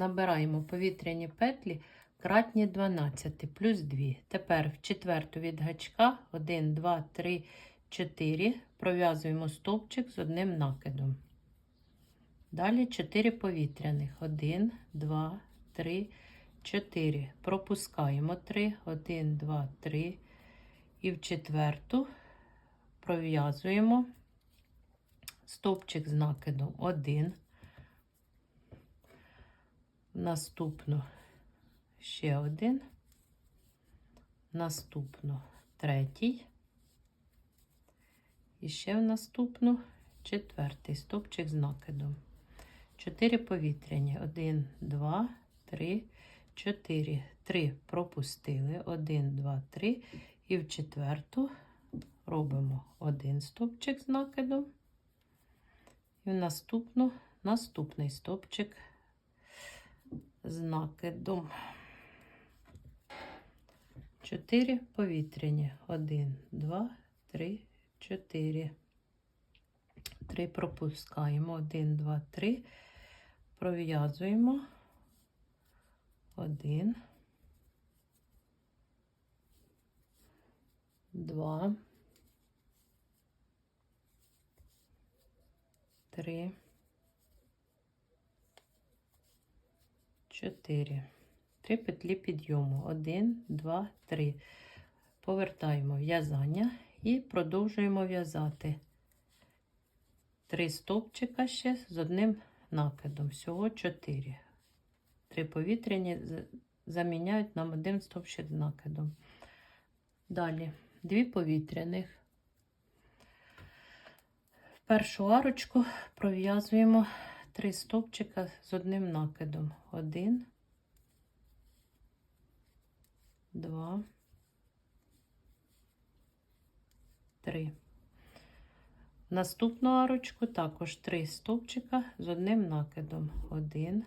набираємо повітряні петлі кратні 12 плюс 2. Тепер в четверту від гачка 1, 2, 3, 4 пров'язуємо стовпчик з одним накидом. Далі 4 повітряних. 1, 2, 3, 4. Пропускаємо 3, 1, 2, 3. І в четверту пров'язуємо стовпчик з накидом 1. Наступну ще один. Наступну третій. І ще в наступну четвертий стовпчик з накидом. Чотири повітряні. Один, два, три, чотири. Три пропустили. Один, два, три. І в четверту робимо один стовпчик з накидом. І в наступну наступний стовпчик з накидом. Чотири повітряні. Один, два, три, чотири. Три пропускаємо. Один, два, три. Пров'язуємо. Один. Два. Три. Чотири. Три петлі підйому. Один, два, три. Повертаємо в'язання і продовжуємо в'язати. Три стовпчика ще з одним накидом. Всього чотири. Три повітряні заміняють нам один стовпчик з накидом. Далі дві повітряних. В першу арочку пров'язуємо три стовпчика з одним накидом. Один, два, три. Наступну арочку також три стовпчика з одним накидом. Один,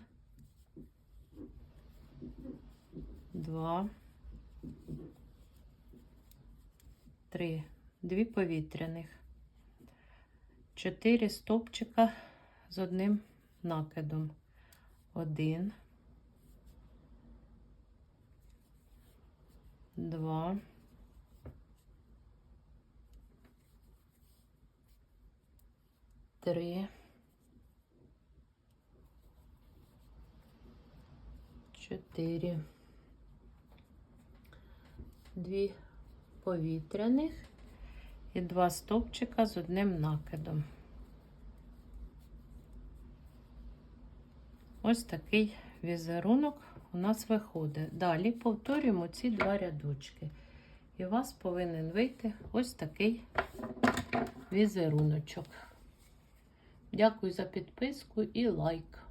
два, три. Дві повітряних. Чотири стовпчика з одним накидом. Один, два, три, чотири, дві повітряних і два стовпчика з одним накидом. Ось такий візерунок у нас виходить. Далі повторюємо ці два рядочки. І у вас повинен вийти ось такий візеруночок. Дякую за підписку і лайк.